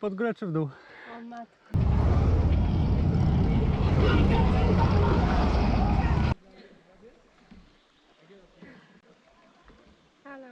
Pod górę czy w dół? O matko. Halo.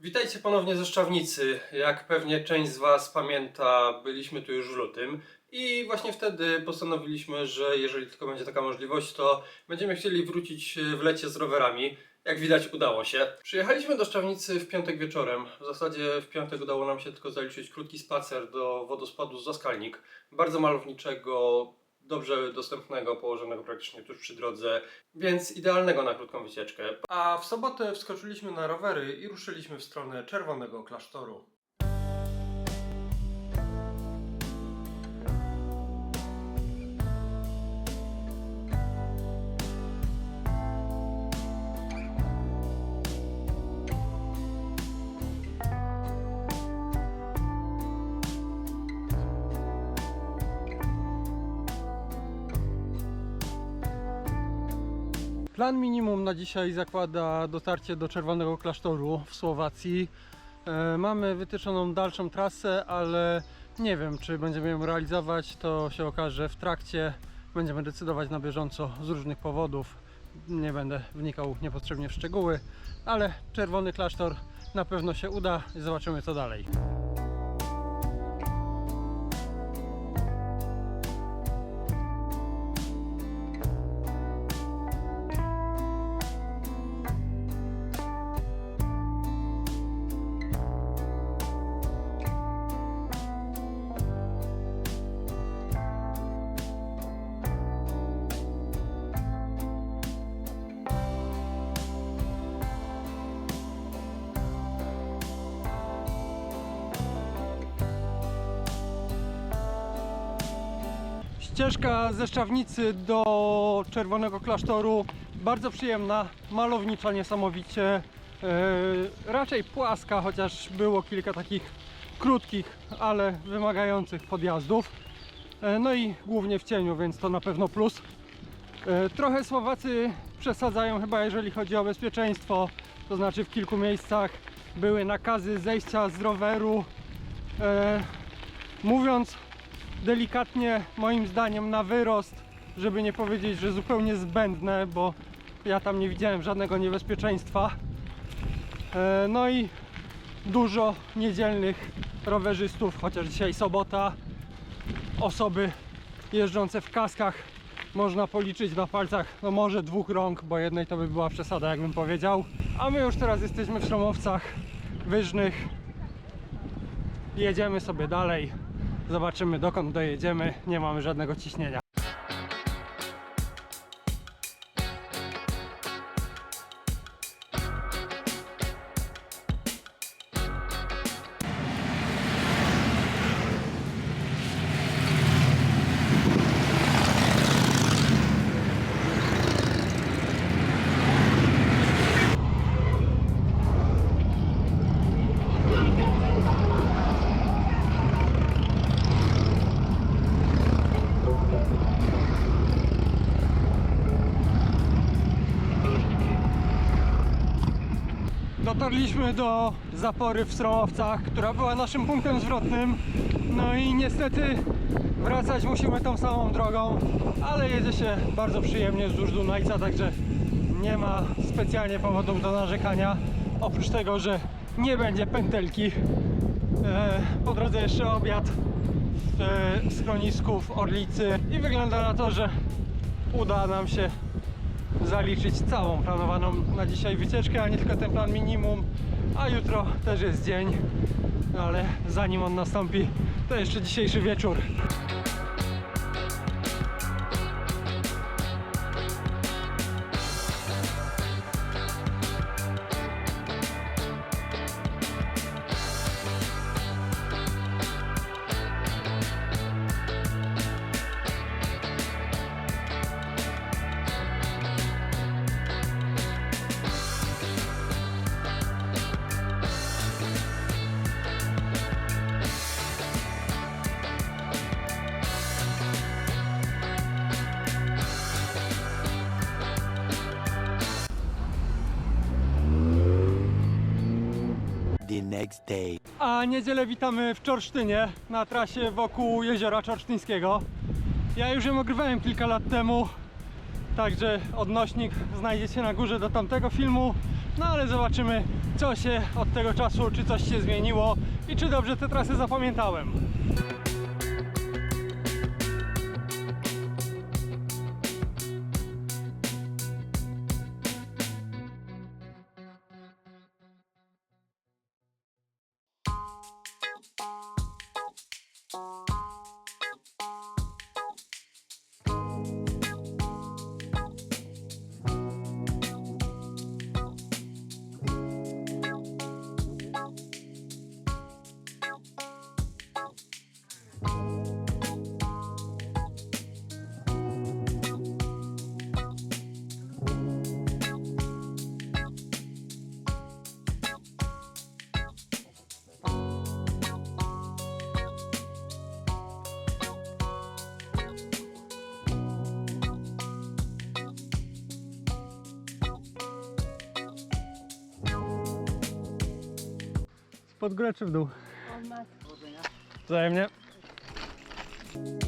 Witajcie ponownie ze Szczawnicy. Jak pewnie część z Was pamięta, byliśmy tu już w lutym i właśnie wtedy postanowiliśmy, że jeżeli tylko będzie taka możliwość, to będziemy chcieli wrócić w lecie z rowerami. Jak widać udało się. Przyjechaliśmy do Szczawnicy w piątek wieczorem. W zasadzie w piątek udało nam się tylko zaliczyć krótki spacer do wodospadu Zaskalnik. Bardzo malowniczego, dobrze dostępnego, położonego praktycznie tuż przy drodze, więc idealnego na krótką wycieczkę. A w sobotę wskoczyliśmy na rowery i ruszyliśmy w stronę Czerwonego Klasztoru. Plan minimum na dzisiaj zakłada dotarcie do Czerwonego Klasztoru w Słowacji. E, mamy wytyczoną dalszą trasę, ale nie wiem, czy będziemy ją realizować. To się okaże w trakcie. Będziemy decydować na bieżąco z różnych powodów. Nie będę wnikał niepotrzebnie w szczegóły, ale Czerwony Klasztor na pewno się uda zobaczymy co dalej. Ścieżka ze Szczawnicy do Czerwonego Klasztoru bardzo przyjemna, malownicza niesamowicie, e, raczej płaska, chociaż było kilka takich krótkich, ale wymagających podjazdów. E, no i głównie w cieniu, więc to na pewno plus. E, Trochę Słowacy przesadzają chyba jeżeli chodzi o bezpieczeństwo, to znaczy w kilku miejscach były nakazy zejścia z roweru. E, Mówiąc delikatnie, moim zdaniem, na wyrost, żeby nie powiedzieć, że zupełnie zbędne, bo ja tam nie widziałem żadnego niebezpieczeństwa. E, No i dużo niedzielnych rowerzystów, chociaż dzisiaj sobota, osoby jeżdżące w kaskach można policzyć na palcach, no może dwóch rąk, bo jednej to by była przesada, jakbym powiedział. A my już teraz jesteśmy w Szromowcach Wyżnych. Jedziemy sobie dalej. Zobaczymy dokąd dojedziemy. Nie mamy żadnego ciśnienia. Dotarliśmy do zapory w Stromowcach, która była naszym punktem zwrotnym. No i niestety wracać musimy tą samą drogą, ale jedzie się bardzo przyjemnie wzdłuż Dunajca, także nie ma specjalnie powodów do narzekania. Oprócz tego, że nie będzie pętelki. E, Po drodze jeszcze obiad w e, schronisku w Orlicy i wygląda na to, że uda nam się zaliczyć całą planowaną na dzisiaj wycieczkę, a nie tylko ten plan minimum. A jutro też jest dzień, no ale zanim on nastąpi, to jeszcze dzisiejszy wieczór. Next day. A niedzielę witamy w Czorsztynie, na trasie wokół jeziora Czorsztyńskiego. Ja już ją ogrywałem kilka lat temu, także odnośnik znajdziecie na górze do tamtego filmu. No ale zobaczymy, co się od tego czasu, czy coś się zmieniło i czy dobrze te trasy zapamiętałem. Spod górę czy w dół? Wzajemnie. Thank you.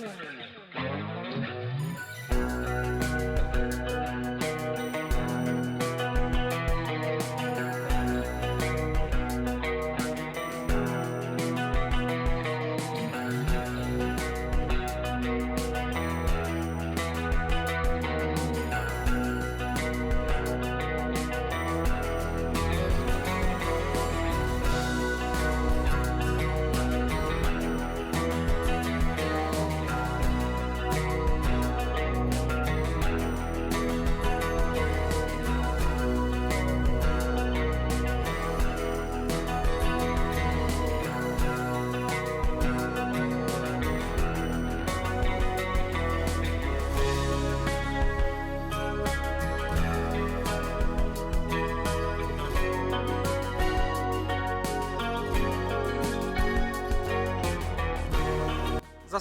Bye.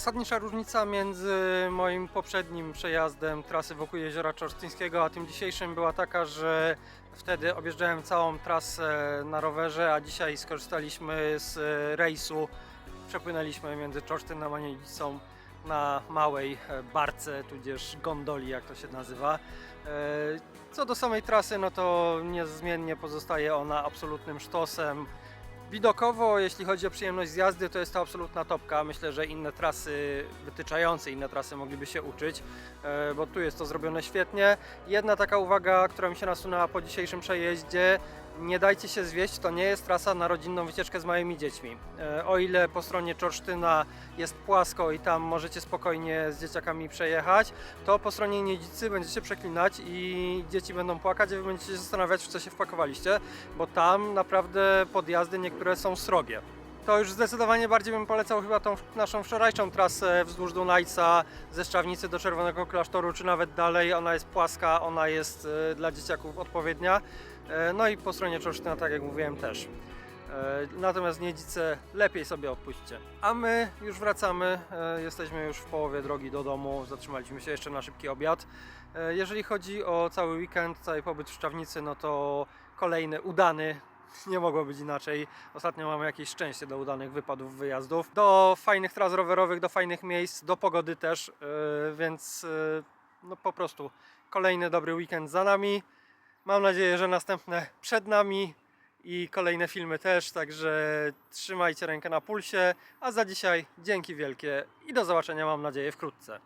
Zasadnicza różnica między moim poprzednim przejazdem trasy wokół jeziora Czorsztyńskiego, a tym dzisiejszym była taka, że wtedy objeżdżałem całą trasę na rowerze, a dzisiaj skorzystaliśmy z rejsu. Przepłynęliśmy między Czorsztynem a Niedzicą na małej e, barce, tudzież gondoli, jak to się nazywa. E, Co do samej trasy, no to niezmiennie pozostaje ona absolutnym sztosem. Widokowo, jeśli chodzi o przyjemność z jazdy, to jest to absolutna topka. Myślę, że inne trasy wytyczające inne trasy mogliby się uczyć, e, bo tu jest to zrobione świetnie. Jedna taka uwaga, która mi się nasunęła po dzisiejszym przejeździe, Nie dajcie się zwieść, to nie jest trasa na rodzinną wycieczkę z małymi dziećmi. E, O ile po stronie Czorsztyna jest płasko i tam możecie spokojnie z dzieciakami przejechać, to po stronie Niedzicy będziecie przeklinać i dzieci będą płakać, a wy będziecie się zastanawiać, w co się wpakowaliście, bo tam naprawdę podjazdy niektóre są srogie. To już zdecydowanie bardziej bym polecał chyba tą naszą wczorajszą trasę wzdłuż Dunajca ze Szczawnicy do Czerwonego Klasztoru, czy nawet dalej. Ona jest płaska, ona jest e, dla dzieciaków odpowiednia. E, No i po stronie Czorsztyna, tak jak mówiłem, też. E, Natomiast Niedzice lepiej sobie odpuśćcie. A my już wracamy, jesteśmy już w połowie drogi do domu, zatrzymaliśmy się jeszcze na szybki obiad. Jeżeli chodzi o cały weekend, cały pobyt w Szczawnicy, no to kolejny udany, nie mogło być inaczej. Ostatnio mamy jakieś szczęście do udanych wypadów, wyjazdów, do fajnych tras rowerowych, do fajnych miejsc, do pogody też, e, więc e, no po prostu kolejny dobry weekend za nami. Mam nadzieję, że następne przed nami i kolejne filmy też, także trzymajcie rękę na pulsie, a za dzisiaj dzięki wielkie i do zobaczenia mam nadzieję wkrótce.